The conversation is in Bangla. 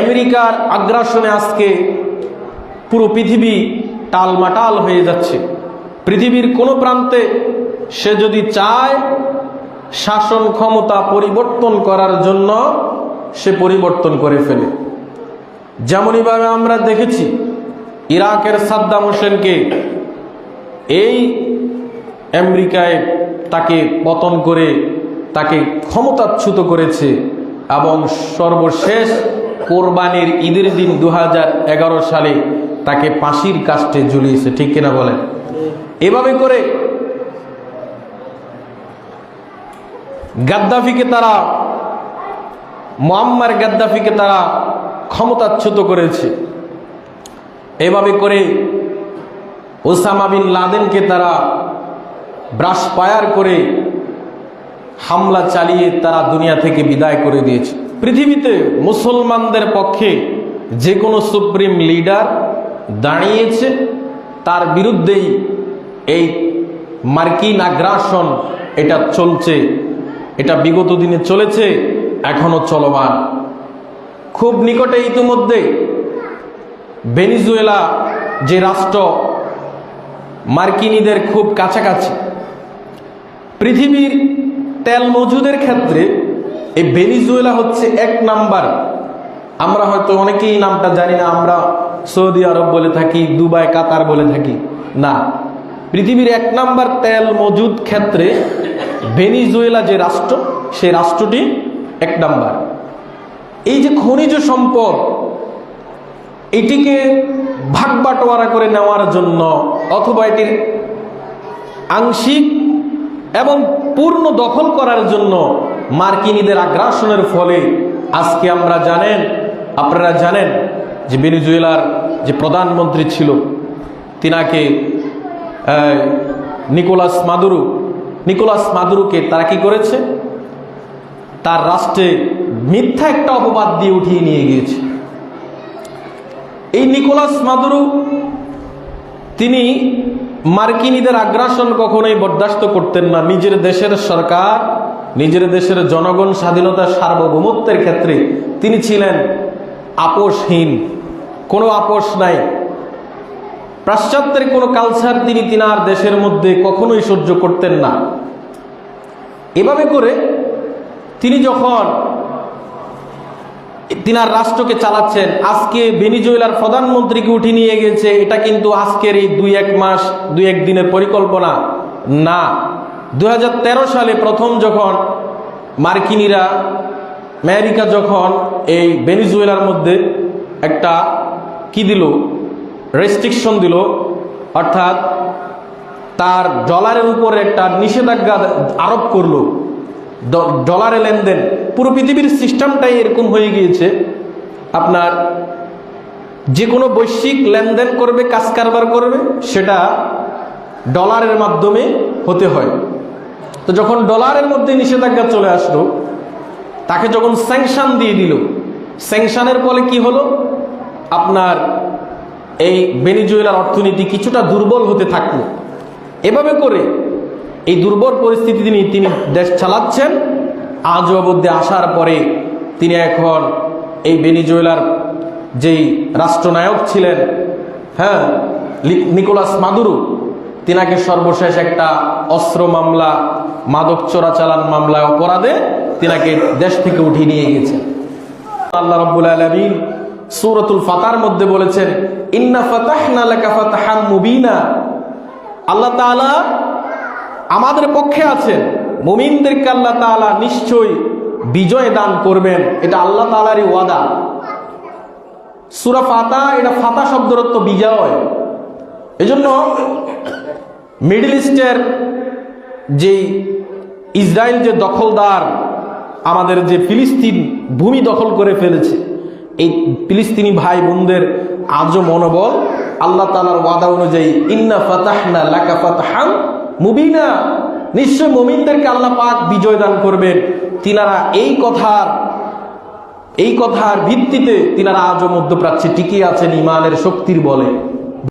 আমেরিকার আগ্রাসনে আজকে পুরো পৃথিবী টালমাটাল হয়ে যাচ্ছে। পৃথিবীর কোনো প্রান্তে সে যদি চায় শাসন ক্ষমতা পরিবর্তন করার জন্য সে পরিবর্তন করে ফেলে। যেমনইভাবে আমরা দেখেছি ইরাকের সাদ্দাম হোসেনকে এই আমেরিকায় তাকে পতন করে তাকে ক্ষমতাচ্যুত করেছে এবং সর্বশেষ কোরবানির ঈদের দিন দু হাজার এগারো সালে তাকে ফাঁসির কাস্টে ঝুলিয়েছে, ঠিক কিনা বলেন? এভাবে করে গাদ্দাফিকে তারা, মোয়াম্মার গাদ্দাফিকে তারা ক্ষমতাচ্যুত করেছে। এভাবে করে ওসামা বিন লাদেনকে তারা ব্রাশ পায়ার করে হামলা চালিয়ে তারা দুনিয়া থেকে বিদায় করে দিয়েছে। পৃথিবীতে মুসলমানদের পক্ষে যে কোনো সুপ্রিম লিডার দাঁড়িয়েছে, তার বিরুদ্ধেই এই মার্কিন আগ্রাসন, এটা চলছে, এটা বিগত দিনে চলেছে, এখনও চলমান। খুব নিকটে ইতিমধ্যে ভেনিজুয়েলা যে রাষ্ট্র, মার্কিনীদের খুব কাছাকাছি, পৃথিবীর তেল মজুদের ক্ষেত্রে এই ভেনিজুয়েলা হচ্ছে এক নাম্বার। আমরা হয়তো অনেকেই নামটা জানি না, আমরা সৌদি আরব বলে থাকি, দুবাই, কাতার বলে থাকি। না, পৃথিবীর এক নাম্বার তেল মজুদ ক্ষেত্রে ভেনিজুয়েলা যে রাষ্ট্র, সেই রাষ্ট্রটি এক নাম্বার। এই যে খনিজ সম্পদ, এটিকে ভাগ বাটোয়ারা করে নেওয়ার জন্য অথবা এটির আংশিক এবং পূর্ণ দখল করার জন্য মার্কিনীদের আগ্রাসনের ফলে আজকে আমরা জানেন, আপনারা জানেন যে ভেনিজুয়েলার যে প্রধানমন্ত্রী ছিল, তিনাকে নিকোলাস মাদুরু, নিকোলাস মাদুরুকে তারা কি করেছে? তার রাষ্ট্রে মিথ্যা একটা অপবাদ দিয়ে উঠিয়ে নিয়ে গিয়েছে। এই নিকোলাস মাদুরু, তিনি মার্কিনীদের আগ্রাসন কখনোই বরদাস্ত করতেন না। নিজের দেশের সরকার নিজের দেশের জনগণ স্বাধীনতার সার্বভৌমত্বের ক্ষেত্রে তিনি ছিলেন আপোষহীন। কোনো আপোষ নাই। পাশ্চাত্যের কোনো কালচার তিনি তিনার দেশের মধ্যে কখনোই সহ্য করতেন না। এভাবে করে তিনি যখন তিনার রাষ্ট্রকে চালাচ্ছেন, আজকে ভেনিজুয়েলার প্রধানমন্ত্রীকে উঠে নিয়ে গেছে, এটা কিন্তু আজকের এই দুই এক মাস, দুই এক দিনের পরিকল্পনা না। দু হাজার তেরো সালে প্রথম যখন মার্কিনীরা আমেরিকা যখন এই ভেনিজুয়েলার মধ্যে একটা কি দিল? রেস্ট্রিকশন দিল, অর্থাৎ তার ডলারের উপরে একটা নিষেধাজ্ঞা আরোপ করল। ডলারে লেনদেন। পুরো পৃথিবীর সিস্টেমটাই এরকম হয়ে গিয়েছে। আপনার যে কোনো বৈশ্বিক লেনদেন করবে, কাজ কারবার করবে, সেটা ডলারের মাধ্যমে হতে হয়। তো যখন ডলারের মধ্যে নিষেধাজ্ঞা চলে আসলো, তাকে যখন স্যাংশন দিয়ে দিল স্যাংশনের ফলে কি হলো? আপনার এই বেনিজুয়েলার অর্থনীতি কিছুটা দুর্বল হতে থাকল। এভাবে করে এই দুর্বল পরিস্থিতি তিনি তিনি দেশ চালাচ্ছেন। আজ অবধি আসার পরে তিনি এখন এই বেনিজুয়েলার যেই রাষ্ট্রনায়ক ছিলেন হ্যাঁ নিকোলাস মাদুরু তিনাকে সর্বশেষ একটা অস্ত্র মামলা, মাদক চোরাচালান মামলায় অপরাধে তিনাকে দেশ থেকে উঠিয়ে নিয়ে গেছেন আল্লাহ রাব্বুল আলামিন সুরতুল ফাতার মধ্যে বলেছেন, ইন্না ফাতাহনা লাকা ফাতাহাম মুবিনা। আল্লাহ তাআলা আমাদের পক্ষে আছেন, মুমিনদেরকে আল্লাহ তাআলা নিশ্চয়ই বিজয় দান করবেন, এটা আল্লাহ তাআলারই ওয়াদা। সূরা ফাতা, এটা ফাতা শব্দের অর্থ বিজয়। এজন্য মিডল ইস্টের যে ইসরায়েল যে দখলদার, আমাদের যে ফিলিস্তিন ভূমি দখল করে ফেলেছে, এই ফিলিস্তিনি ভাই বোনদের আজও মনোবল আল্লাহ তালার ওয়াদা অনুযায়ী, ইন্না ফাতাহনা লাকা ফাতাহান মুবিনা। নিশ্চয় মুমিনদেরকে আল্লাহ পাক বিজয় দান করবেন। তিনারা এই কথার এই কথার ভিত্তিতে তিনারা আজও মধ্যপ্রাচ্যে টিকে আছেন ইমানের শক্তির বলে।